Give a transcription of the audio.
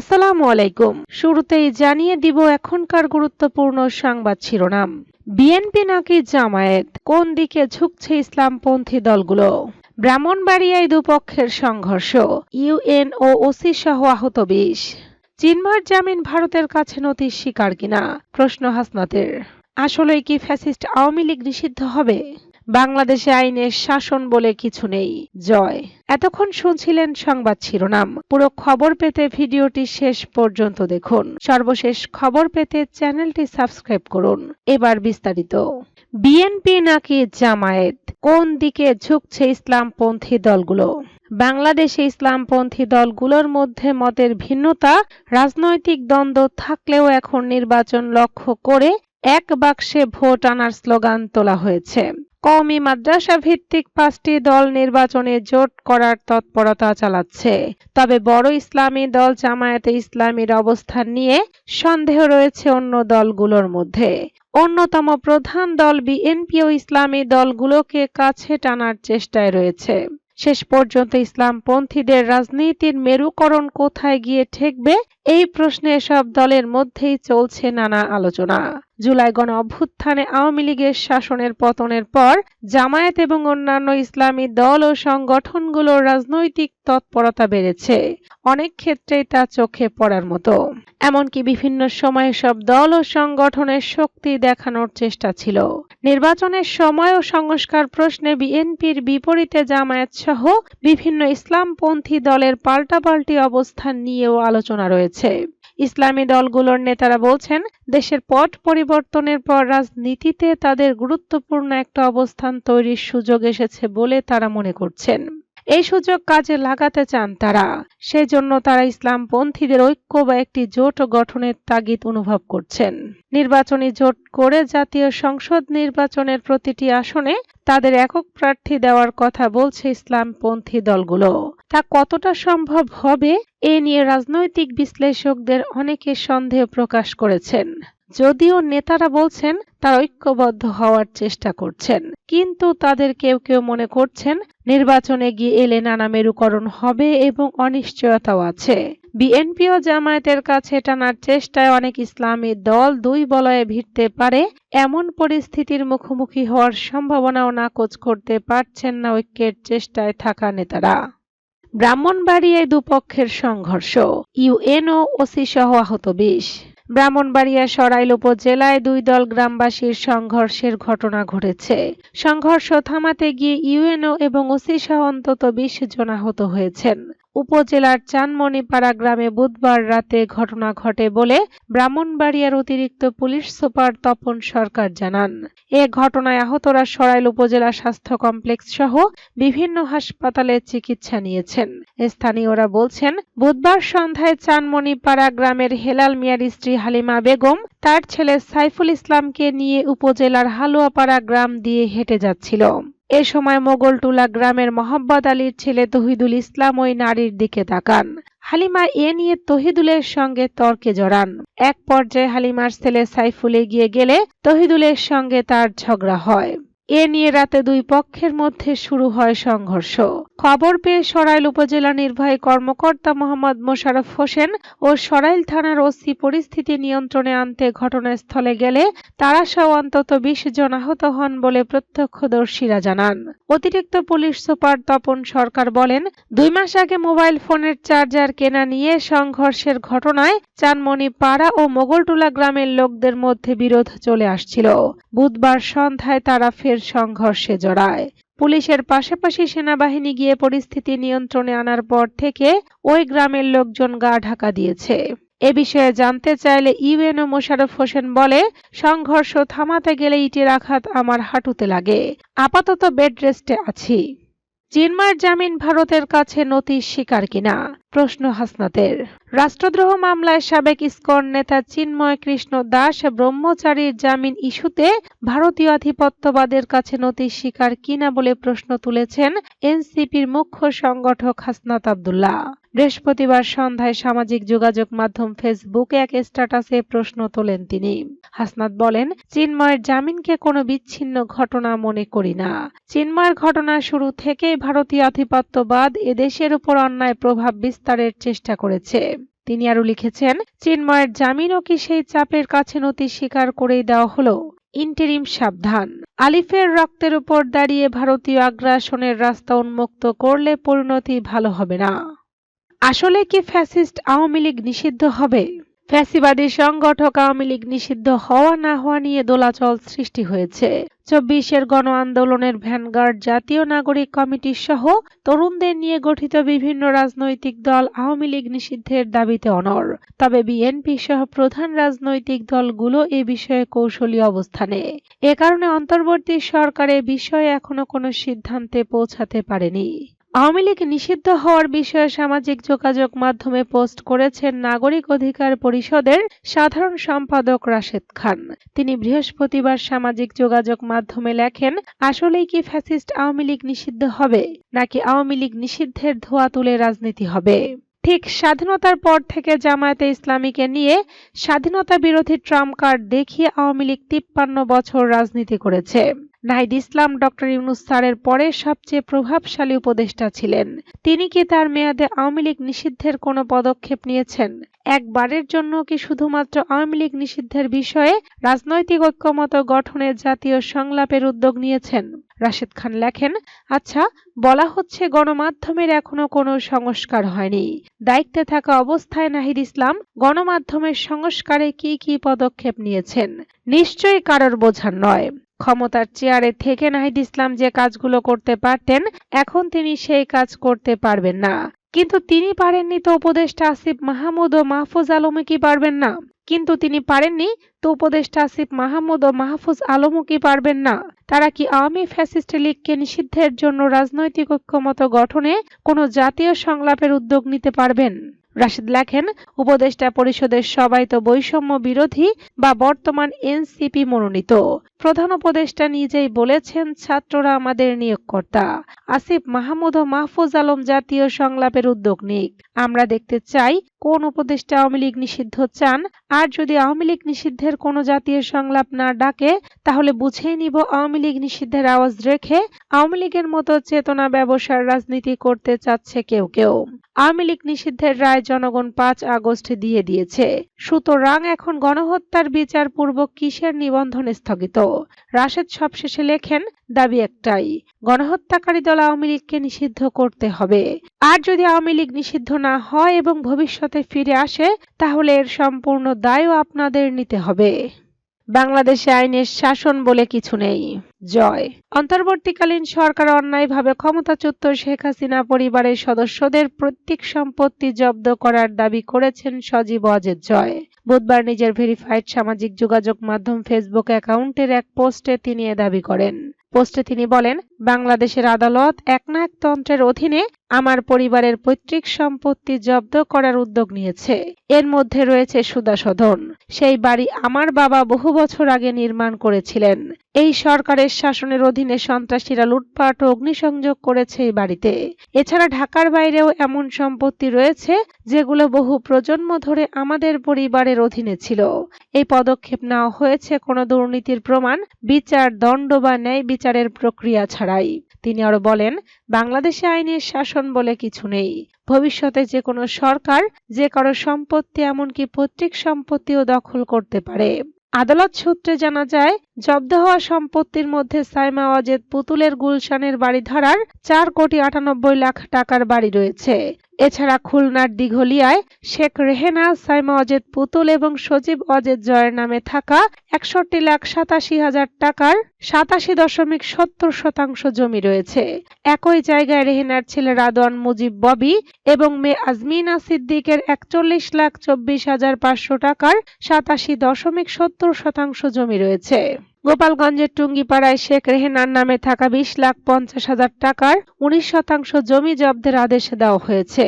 আসসালামু আলাইকুম। শুরুতেই জানিয়ে দিব এখনকার গুরুত্বপূর্ণ সংবাদ শিরোনাম। বিএনপি নাকি জামায়াত? কোন দিকে ঝুঁকছে ইসলামপন্থী দলগুলো? ব্রাহ্মণবাড়িয়ায় দুপক্ষের সংঘর্ষ, ইউএন ও ওসি সহ আহত বিশ। চিনমার জামিন ভারতের কাছে নথি স্বীকার কিনা? প্রশ্ন হাসনাতের। আসলে কি ফ্যাসিস্ট আওয়ামী লীগ নিষিদ্ধ হবে? বাংলাদেশে আইনের শাসন বলে কিছু নেই। জয়। এতক্ষণ শুনছিলেন সংবাদ শিরোনাম। পুরো খবর পেতে ভিডিওটি শেষ পর্যন্ত দেখুন। সর্বশেষ খবর পেতে চ্যানেলটি সাবস্ক্রাইব করুন। এবার বিস্তারিত। বিএনপি নাকি জামায়াত? কোন দিকে ঝুঁকছে ইসলামপন্থী দলগুলো? বাংলাদেশে ইসলামপন্থী দলগুলোর মধ্যে মতের ভিন্নতা, রাজনৈতিক দ্বন্দ্ব থাকলেও এখন নির্বাচন লক্ষ্য করে এক বাক্সে ভোট আনার স্লোগান তোলা হয়েছে। কওমি মাদ্রাসা ভিত্তিক পাঁচটি দল নির্বাচনে জোট করার তৎপরতা চালাচ্ছে। তবে বড় ইসলামী দল জামায়াতে ইসলামীর অবস্থান নিয়ে সন্দেহ রয়েছে অন্য দলগুলোর মধ্যে। অন্যতম প্রধান দল বিএনপি ও ইসলামী দলগুলোকে কাছে টানার চেষ্টায় রয়েছে। শেষ পর্যন্ত ইসলামপন্থীদের রাজনীতির মেরুকরণ কোথায় গিয়ে ঠেকবে? এই প্রশ্নে সব দলের মধ্যেই চলছে নানা আলোচনা। জুলাই গণ অভ্যুত্থানে আওয়ামী লীগের শাসনের পতনের পর জামায়াত এবং অন্যান্য ইসলামী দল ও সংগঠনগুলোর রাজনৈতিক তৎপরতা বেড়েছে। অনেক ক্ষেত্রেই তা চোখে পড়ার মতো। এমনকি বিভিন্ন সময়ে সব দল ও সংগঠনের শক্তি দেখানোর চেষ্টা ছিল। নির্বাচনের সময় ও সংস্কার প্রশ্নে বিএনপির বিপরীতে জামায়াত সহ বিভিন্ন ইসলামপন্থী দলের পাল্টাপাল্টি অবস্থান নিয়েও আলোচনা রয়েছে। ইসলামী দলগুলোর নেতারা বলছেন, দেশের পট পরিবর্তনের পর রাজনীতিতে তাদের গুরুত্বপূর্ণ একটা অবস্থান তৈরির সুযোগ এসেছে বলে তারা মনে করছেন। এই সুযোগ কাজে লাগাতে চান তারা। সেজন্য তারা ইসলামপন্থীদের ঐক্য বা একটি জোট গঠনের তাগিদ অনুভব করছেন। নির্বাচনী জোট করে জাতীয় সংসদ নির্বাচনের প্রতিটি আসনে তাদের একক প্রার্থী দেওয়ার কথা বলছে ইসলামপন্থী দলগুলো। তা কতটা সম্ভব হবে এ নিয়ে রাজনৈতিক বিশ্লেষকদের অনেকে সন্দেহ প্রকাশ করেছেন। যদিও নেতারা বলছেন, তারা ঐক্যবদ্ধ হওয়ার চেষ্টা করছেন। কিন্তু তাদের কেউ কেউ মনে করছেন, নির্বাচনে গিয়ে এলে নানা মেরুকরণ হবে এবং অনিশ্চয়তাও আছে। বিএনপি ও জামায়াতের কাছে টানার চেষ্টায় অনেক ইসলামী দল দুই বলয়ে ভিড়তে পারে, এমন পরিস্থিতির মুখোমুখি হওয়ার সম্ভাবনাও নাকচ করতে পারছেন না ঐক্যের চেষ্টায় থাকা নেতারা। ব্রাহ্মণবাড়িয়ায় দুপক্ষের সংঘর্ষ, ইউএনও ওসি সহ আহত বিশ। ব্রাহ্মণবাড়িয়া সরাইল উপজেলায় দুই দল গ্রামবাসীর সংঘর্ষের ঘটনা ঘটেছে। সংঘর্ষ থামাতে গিয়ে ইউএনও এবং ওসি সহ অন্তত বিশ জন আহত হয়েছেন। উপজেলার চানমণিপাড়া গ্রামে বুধবার রাতে ঘটনা ঘটে বলে ব্রাহ্মণবাড়িয়ার অতিরিক্ত পুলিশ সুপার তপন সরকার জানান। এ ঘটনায় আহতরা সরাইল উপজেলা স্বাস্থ্য কমপ্লেক্স সহ বিভিন্ন হাসপাতালে চিকিৎসা নিয়েছেন। স্থানীয়রা বলছেন, বুধবার সন্ধ্যায় চানমণিপাড়া গ্রামের হেলাল মিয়ার স্ত্রী হালিমা বেগম তার ছেলে সাইফুল ইসলামকে নিয়ে উপজেলার হালুয়াপাড়া গ্রাম দিয়ে হেঁটে যাচ্ছিল। এ সময় মোগলটুলা গ্রামের মোহাম্মদ আলীর ছেলে তহিদুল ইসলাম ওই নারীর দিকে তাকান। হালিমা এ নিয়ে তহিদুলের সঙ্গে তর্কে জড়ান। এক পর্যায়ে হালিমার ছেলে সাইফুলে গিয়ে গেলে তহিদুলের সঙ্গে তার ঝগড়া হয়। এ নিয়ে রাতে দুই পক্ষের মধ্যে শুরু হয় সংঘর্ষ। খবর পেয়ে সরাইল উপজেলা নির্বাহী কর্মকর্তা মোহাম্মদ মোশারফ হোসেন ও সরাইল থানার ওসি পরিস্থিতি নিয়ন্ত্রণে আনতে ঘটনাস্থলে গেলে তারা সহ অন্তত বিশ জন আহত হন বলে প্রত্যক্ষদর্শীরা জানান। অতিরিক্ত পুলিশ সুপার তপন সরকার বলেন, দুই মাস আগে মোবাইল ফোনের চার্জার কেনা নিয়ে সংঘর্ষের ঘটনায় চানমণি পাড়া ও মোগলটুলা গ্রামের লোকদের মধ্যে বিরোধ চলে আসছিল। বুধবার সন্ধ্যায় তারা ফের সংঘর্ষে জড়ায়। পুলিশের পাশাপাশি সেনাবাহিনী গিয়ে পরিস্থিতি নিয়ন্ত্রণে আনার পর থেকে ওই গ্রামের লোকজন গা ঢাকা দিয়েছে। এ বিষয়ে জানতে চাইলে ইউএনও মোশারফ হোসেন বলে, সংঘর্ষ থামাতে গেলে ইটের আঘাত আমার হাঁটুতে লাগে। আপাতত বেড রেস্টে আছি। চিন্ময়ের জামিন ভারতের কাছে নথি স্বীকার কিনা? প্রশ্ন হাসনাতের। রাষ্ট্রদ্রোহ মামলায় সাবেক ইস্কন নেতা চিন্ময় কৃষ্ণ দাস ব্রহ্মচারীর জামিন ইস্যুতে ভারতীয় আধিপত্যবাদের কাছে নথি স্বীকার কিনা বলে প্রশ্ন তুলেছেন এনসিপির মুখ্য সংগঠক হাসনাত আবদুল্লাহ। বৃহস্পতিবার সন্ধ্যায় সামাজিক যোগাযোগ মাধ্যম ফেসবুকে এক স্ট্যাটাসে প্রশ্ন তোলেন তিনি। হাসনাত বলেন, চিন্ময়ের জামিনকে কোনো বিচ্ছিন্ন ঘটনা মনে করি না। চিন্ময়ের ঘটনা শুরু থেকেই ভারতীয় আধিপত্যবাদ এদেশের উপর অন্যায় প্রভাব বিস্তারের চেষ্টা করেছে। তিনি আরও লিখেছেন, চিন্ময়ের জামিনও কি সেই চাপের কাছে নতি স্বীকার করেই দেওয়া হলো? ইন্টেরিম সাবধান। আলিফের রক্তের উপর দাঁড়িয়ে ভারতীয় আগ্রাসনের রাস্তা উন্মুক্ত করলে পরিণতি ভালো হবে না। আসলে কি ফ্যাসিস্ট আওয়ামী লীগ নিষিদ্ধ হবে? ফ্যাসিবাদী সংগঠক আওয়ামী লীগ নিষিদ্ধ হওয়া না হওয়া নিয়ে দোলাচল সৃষ্টি হয়েছে। চব্বিশের গণ আন্দোলনের ভ্যানগার্ড জাতীয় নাগরিক কমিটি সহ তরুণদের নিয়ে গঠিত বিভিন্ন রাজনৈতিক দল আওয়ামী লীগ নিষিদ্ধের দাবিতে অনর তবে বিএনপি সহ প্রধান রাজনৈতিক দলগুলো এ বিষয়ে কৌশলী অবস্থানে। এ কারণে অন্তর্বর্তী সরকার বিষয়ে এখনও কোনো সিদ্ধান্তে পৌঁছাতে পারেনি। আওয়ামী লীগ নিষিদ্ধ হওয়ার বিষয়ে সামাজিক যোগাযোগ মাধ্যমে পোস্ট করেছেন নাগরিক অধিকার পরিষদের সাধারণ সম্পাদক রাশেদ খান। তিনি বৃহস্পতিবার সামাজিক যোগাযোগ মাধ্যমে লেখেন, আসলেই কি ফ্যাসিস্ট আওয়ামী লীগ নিষিদ্ধ হবে? নাকি আওয়ামী লীগ নিষিদ্ধের ধোয়া তুলে রাজনীতি হবে? ঠিক স্বাধীনতার পর থেকে জামায়াতে ইসলামীকে নিয়ে স্বাধীনতা বিরোধী ট্রাম্প কার্ড দেখিয়ে আওয়ামী লীগ তিপ্পান্ন বছর রাজনীতি করেছে। নাহিদ ইসলাম, ডক্টর ইউনুস স্যারের পরে সবচেয়ে প্রভাবশালী উপদেষ্টা ছিলেন। তিনি কি তার মেয়াদে আওয়ামী লীগ নিষিদ্ধের কোনো পদক্ষেপ নিয়েছেন? একবারের জন্য কি শুধুমাত্র আওয়ামী লীগ নিষিদ্ধের বিষয়ে রাজনৈতিক ঐক্যমত গঠনে জাতীয় সংলাপের উদ্যোগ নিয়েছেন? রাশেদ খান লেখেন আচ্ছা বলা হচ্ছে গণমাধ্যমের এখনও কোনো সংস্কার হয়নি। দায়িত্বে থাকা অবস্থায় নাহিদ ইসলাম গণমাধ্যমের সংস্কারে কি কি পদক্ষেপ নিয়েছেন? নিশ্চয়ই কারোর বোঝার নয়। ক্ষমতার চেয়ারে থেকে নাহিদ ইসলাম যে কাজগুলো করতে পারতেন, এখন তিনি সেই কাজ করতে পারবেন না। কিন্তু তিনি পারেননি তো উপদেষ্টা আসিফ মাহমুদ ও মাহফুজ আলমও কি পারবেন না? কিন্তু তিনি পারেননি তো উপদেষ্টা আসিফ মাহমুদ ও মাহফুজ আলমও কি পারবেন না? তারা কি আওয়ামী ফ্যাসিস্ট লীগকে নিষিদ্ধের জন্য রাজনৈতিক ঐক্যমত গঠনে কোনো জাতীয় সংলাপের উদ্যোগ নিতে পারবেন? রাশিদ লেখেন, উপদেষ্টা পরিষদের সবাই তো বৈষম্য বিরোধী বা বর্তমান এনসিপি মনোনীত। প্রধান উপদেষ্টা নিজেই বলেছেন, ছাত্ররা আমাদের নিয়োগকর্তা। আসিফ মাহমুদ ও মাহফুজ আলম জাতীয় সংলাপের উদ্যোগ নিক। আমরা দেখতে চাই, কোন উপদেষ্টা আওয়ামী লীগ নিষিদ্ধ চান। আর যদি আওয়ামী লীগ নিষিদ্ধের কোনো জাতীয় সংলাপ না ডাকে, তাহলে বুঝেই নিব আওয়ামী লীগ নিষিদ্ধের আওয়াজ রেখে আওয়ামী লীগের মতো চেতনা ব্যবসার রাজনীতি করতে চাচ্ছে কেউ কেউ। আওয়ামী লীগ নিষিদ্ধের রায় জনগণ পাঁচ আগস্ট দিয়ে দিয়েছে। সুতরাং এখন গণহত্যার বিচার পূর্বক কিসের নিবন্ধন স্থগিত? রাশেদ সবশেষে লেখেন, দাবি একটাই, গণহত্যাকারী দল আওয়ামী লীগকে নিষিদ্ধ করতে হবে। আর যদি আওয়ামী লীগ নিষিদ্ধ না হয় এবং ভবিষ্যতে ফিরে আসে, তাহলে এর সম্পূর্ণ দায়ও আপনাদের নিতে হবে। বাংলাদেশে আইনের শাসন বলে কিছু নেই। জয়। অন্তর্বর্তীকালীন সরকার অন্যায়ভাবে ক্ষমতাচ্যুত শেখ হাসিনা পরিবারের সদস্যদের প্রত্যেক সম্পত্তি জব্দ করার দাবি করেছেন সজীব অজেদ জয়। বুধবার নিজের ভেরিফাইড সামাজিক যোগাযোগ মাধ্যম ফেসবুক অ্যাকাউন্টের এক পোস্টে তিনি এ দাবি করেন। পোস্টে তিনি বলেন, বাংলাদেশের আদালত একনায়কতন্ত্রের অধীনে আমার পরিবারের পৈতৃক সম্পত্তি জব্দ করার উদ্যোগ নিয়েছে। এর মধ্যে রয়েছে সুদাসদন সেই বাড়ি আমার বাবা বহু বছর আগে নির্মাণ করেছিলেন। এই সরকারের শাসনের অধীনে সন্ত্রাসীরা লুটপাট ও অগ্নিসংযোগ করেছে এই বাড়িতে। এছাড়া ঢাকার বাইরেও এমন সম্পত্তি রয়েছে, যেগুলো বহু প্রজন্ম ধরে আমাদের পরিবারের অধীনে ছিল। এই পদক্ষেপ নেওয়া হয়েছে কোনো দুর্নীতির প্রমাণ, বিচার, দণ্ড বা ন্যায় বিচারের প্রক্রিয়া ছাড়াই। তিনি আরও বলেন বাংলাদেশে আইনের শাসন বলে কিছু নেই। ভবিষ্যতে যে কোনো সরকার, যে কারও সম্পত্তি এমনকি পৈতৃক সম্পত্তিও দখল করতে পারে। আদালত সূত্রে জানা যায়, জব্দ হওয়া সম্পত্তির মধ্যে সাইমা ওয়াজেদ পুতুলের গুলশানের বাড়ি ধরার চার কোটি আটানব্বই লাখ টাকার বাড়ি রয়েছে। এছাড়া খুলনার দিঘলিয়ায় শেখ রেহেনা, সাইমা অজেদ পুতুল এবং সজীব অজেদ জয়ের নামে থাকা একষট্টি লাখ সাতাশি হাজার টাকার সাতাশি দশমিক সত্তর শতাংশ জমি রয়েছে। একই জায়গায় রেহেনার ছেলে রাদওয়ান মুজিব ববি এবং মেয়ে আজমিনা সিদ্দিকের একচল্লিশ লাখ চব্বিশ হাজার পাঁচশো টাকার সাতাশি দশমিক সত্তর শতাংশ জমি রয়েছে। গোপালগঞ্জের টুঙ্গিপাড়ায় শেখ রেহেনার নামে থাকা বিশ লাখ পঞ্চাশ হাজার টাকার উনিশ শতাংশ জমি জব্দের আদেশ দেওয়া হয়েছে।